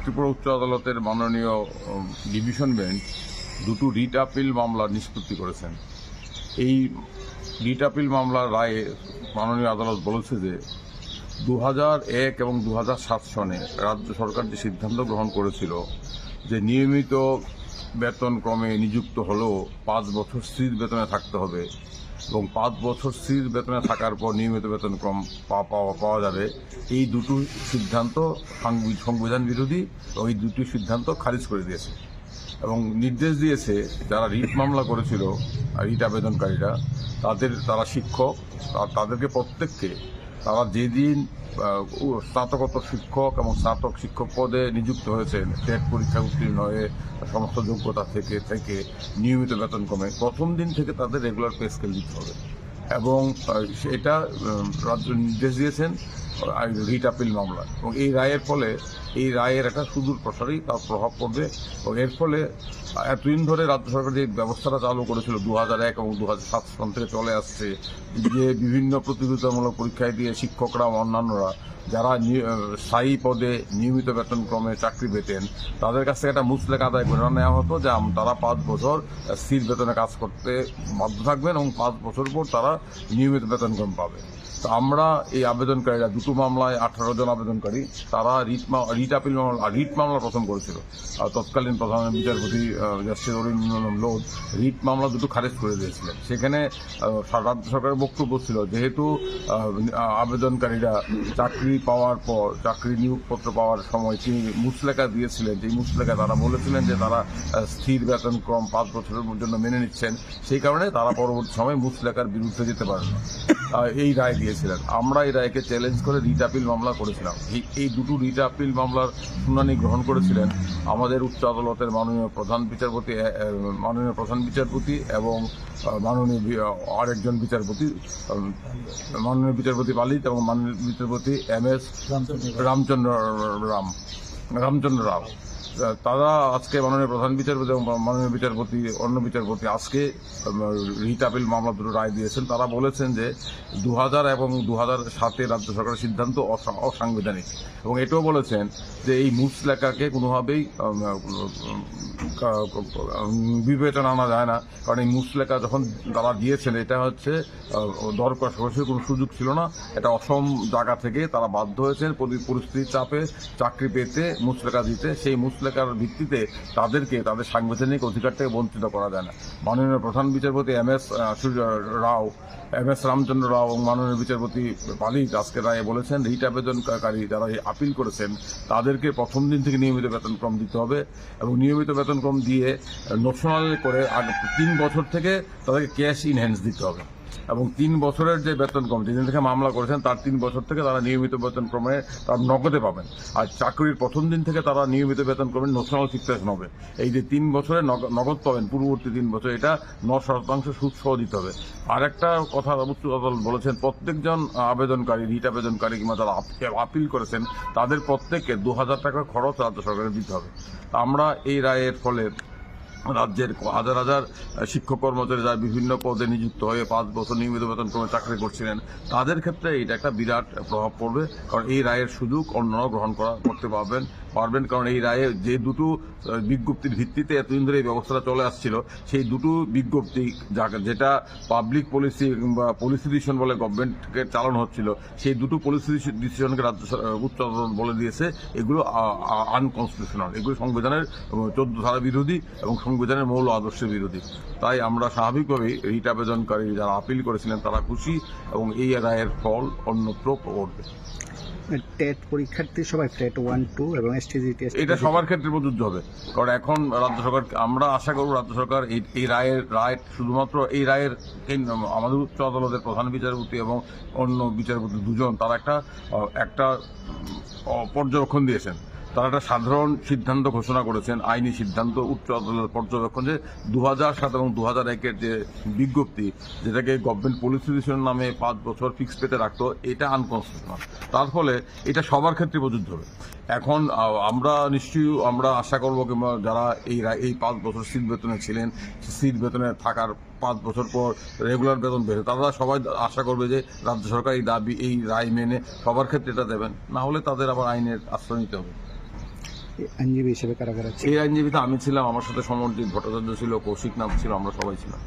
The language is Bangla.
ত্রিপুরা উচ্চ আদালতের মাননীয় ডিভিশন বেঞ্চ দুটো রিট আপিল মামলা নিষ্পত্তি করেছেন। এই রিট আপিল মামলার রায়ে মাননীয় আদালত বলেছে যে দু এক এবং দু সাত সনে রাজ্য সরকার যে সিদ্ধান্ত গ্রহণ করেছিল যে নিয়মিত বেতন ক্রমে নিযুক্ত হলেও পাঁচ বছর স্থির বেতনে থাকতে হবে এবং পাঁচ বছর স্থির বেতনে থাকার পর নিয়মিত বেতন কম পাওয়া যাবে। এই দুটো সিদ্ধান্ত সংবিধান বিরোধী এবং এই দুটি সিদ্ধান্ত খারিজ করে দিয়েছে। এবং নির্দেশ দিয়েছে, যারা রিট মামলা করেছিল, রিট আবেদনকারীরা, তাদের, তারা শিক্ষক তাদেরকে প্রত্যেককে তারা যেদিন স্নাতকোত্তর শিক্ষক এবং স্নাতক শিক্ষক পদে নিযুক্ত হয়েছেন, টেট পরীক্ষা উত্তীর্ণ হয়ে সমস্ত যোগ্যতা থেকে থেকে নিয়মিত বেতন কমে, প্রথম দিন থেকে তাদের রেগুলার পে স্কেল দিতে হবে। এবং এটা রাজ্য নির্দেশ দিয়েছেন রিট আপিল মামলা এবং এই রায়ের ফলে এই রায়ের একটা সুদূর প্রসারী তার প্রভাব পড়বে এবং এর ফলে এতদিন ধরে রাজ্য সরকার যে ব্যবস্থাটা চালু করেছিল দু এক এবং দু সাত সন থেকে চলে আসছে, যে বিভিন্ন প্রতিযোগিতামূলক পরীক্ষায় দিয়ে শিক্ষকরা অন্যান্যরা যারা স্থায়ী পদে নিয়মিত বেতন ক্রমে চাকরি পেতেন, তাদের কাছ থেকে একটা মুসলেক আদায় করে নেওয়া হতো যে তারা পাঁচ বছর স্থির বেতনে কাজ করতে বাধ্য থাকবেন এবং পাঁচ বছর পর তারা নিয়মিত বেতন ক্রম পাবে। তো আমরা এই আবেদনকারীরা দুটো মামলায় আঠারো জন আবেদনকারী, তারা রিট মা- রিট আপিল মামলা রিট মামলা প্রথম করেছিল। তৎকালীন প্রধান বিচারপতি জাস্টিস অরিন্দম লোধ রিট মামলা দুটো খারিজ করে দিয়েছিলেন। সেখানে রাজ্য সরকারের বক্তব্য ছিল যেহেতু আবেদনকারীরা চাকরি পাওয়ার পর, চাকরি নিয়োগপত্র পাওয়ার সময় তিনি মুসলেখা দিয়েছিলেন, যে মুসলেখা তারা বলেছিলেন যে তারা স্থির বেতন ক্রম পাঁচ বছরের জন্য মেনে নিচ্ছেন, সেই কারণে তারা পরবর্তী সময় মুসলেখার বিরুদ্ধে যেতে পারেন না। এই রায় দিয়েছিলেন। আমরা এই রায়কে চ্যালেঞ্জ করে রিট আপিল মামলা করেছিলাম। এই এই দুটো রিট আপিল মামলার শুনানি গ্রহণ করেছিলেন আমাদের উচ্চ আদালতের মাননীয় প্রধান বিচারপতি মাননীয় প্রধান বিচারপতি এবং মাননীয় আরেকজন বিচারপতি মাননীয় বিচারপতি পালিত এবং মাননীয় বিচারপতি এম এস রামচন্দ্র রাম। রামচন্দ্র রাও তারা আজকে মাননীয় প্রধান বিচারপতি এবং মাননীয় বিচারপতি, অন্য বিচারপতি আজকে রিট আপিল মামলা দুটো রায় দিয়েছেন। তারা বলেছেন যে দু হাজার এবং দু সাতে রাজ্য সরকারের সিদ্ধান্ত অসা- অসাংবিধানিক। এবং এটাও বলেছেন যে এই মুসলেখাকে কোনোভাবেই বিবেচনা আনা যায় না। কারণ এই মুসলেখা যখন তারা দিয়েছেন, এটা হচ্ছে সরাসরি কোনো সুযোগ ছিল না। এটা অসম জায়গা থেকে তারা বাধ্য হয়েছেন, পরি- পরিস্থিতির চাপে চাকরি পেতে মুসলেখা দিতে। সেই মুসলেখার ভিত্তিতে তাদেরকে, তাদের সাংবিধানিক অধিকার থেকে বঞ্চিত করা যায় না। মাননীয় প্রধান বিচারপতি M S Rao, M S Ramachandra Rao এবং মাননীয় বিচারপতি পালিত আজকে রায়ে বলেছেন, রিট আবেদনকারী যারা আপিল করেছেন, তাদেরকে প্রথম দিন থেকে নিয়মিত বেতনক্রম দিতে হবে এবং নিয়মিত বেতনক্রম দিয়ে নোশনাল করে আগে, তিন বছর থেকে তাদেরকে ক্যাশ ইনহ্যান্স দিতে হবে। এবং তিন বছরের যে বেতন কম যেদিন থেকে মামলা করেছেন, তার তিন বছর থেকে তারা নিয়মিত বেতন ক্রমে তার নগদে পাবেন। আর চাকরির প্রথম দিন থেকে তারা নিয়মিত বেতন ক্রমে ন্যাশনাল ফিক্সেশন হবে এই যে তিন বছরে নগ- নগদ পাবেন, পূর্ববর্তী তিন বছর, এটা ন শতাংশ সুদ সহ দিতে হবে। আর একটা কথা উচ্চ আদালত বলেছেন, প্রত্যেকজন আবেদনকারী, রিট আবেদনকারী কিংবা যারা আপিল করেছেন, তাদের প্রত্যেককে দু হাজার টাকা খরচ রাজ্য সরকারের দিতে হবে। আমরা এই রায়ের ফলে রাজ্যের হাজার হাজার শিক্ষক কর্মচারী যারা বিভিন্ন পদে নিযুক্ত হয়ে পাঁচ বছর নিয়মিত বেতন ক্রমে চাকরি করছিলেন, তাদের ক্ষেত্রে এটা একটা বিরাট প্রভাব পড়বে। কারণ এই রায়ের সুযোগ অন্যরাও গ্রহণ করা, করতে পারবেন। পারবেন, কারণ এই রায়ে যে দুটো বিজ্ঞপ্তির ভিত্তিতে এতদিন ধরে এই ব্যবস্থাটা চলে আসছিল, সেই দুটো বিজ্ঞপ্তি যেটা পাবলিক পলিসি বা পলিসি ডিসিশন বলে গভর্নমেন্টকে চালানো হচ্ছিল, সেই দুটো পলিসি ডিসিশনকে রাজ্য উচ্চ আদালত বলে দিয়েছে, এগুলো আনকনস্টিটিউশনাল এগুলো সংবিধানের চোদ্দ ধারা বিরোধী এবং সংবিধানের মৌল আদর্শের বিরোধী। তাই আমরা স্বাভাবিকভাবেই রিট আবেদনকারী যারা আপিল করেছিলেন, তারা খুশি এবং এই রায়ের ফল অন্যত্র পড়বে টেট পরীক্ষার্থী সবাই টেট ওয়ান, টু এবং এসটিজি টেস্ট এটা সবার ক্ষেত্রে প্রযোজ্য হবে। কারণ এখন রাজ্য সরকার, আমরা আশা করব রাজ্য সরকার এই রায়ের রায় শুধুমাত্র এই রায়ের আমাদের উচ্চ আদালতের প্রধান বিচারপতি এবং অন্য বিচারপতি দুজন, তারা একটা একটা পর্যবেক্ষণ দিয়েছেন। তারা একটা সাধারণ সিদ্ধান্ত ঘোষণা করেছেন, আইনি সিদ্ধান্ত, উচ্চ আদালতের পর্যবেক্ষণ যে দু হাজার সাত এবং দু হাজার একের যে বিজ্ঞপ্তি, যেটাকে গভর্নমেন্ট পলিসি নামে পাঁচ বছর ফিক্স পেতে রাখতো, এটা আনকনস্টিটিউশনাল তার ফলে এটা সবার ক্ষেত্রে প্রযোজ্য হবে। এখন আমরা নিশ্চয়ই, আমরা আশা করব কিংবা যারা এই এই পাঁচ বছর সিট বেতনে ছিলেন সিট বেতনে থাকার পাঁচ বছর পর রেগুলার বেতন পেয়েছে, তারা সবাই আশা করবে যে রাজ্য সরকার এই দাবি, এই রায় মেনে সবার ক্ষেত্রে এটা দেবেন। না হলে তাদের আবার আইনের আশ্রয় নিতে হবে। আইনজীবী হিসেবে কারাগার আছে এই আইনজীবীতে আমি ছিলাম, আমার সাথে সমর্থিত ভট্টাচার্য ছিল, কৌশিক নাম ছিল, আমরা সবাই ছিলাম।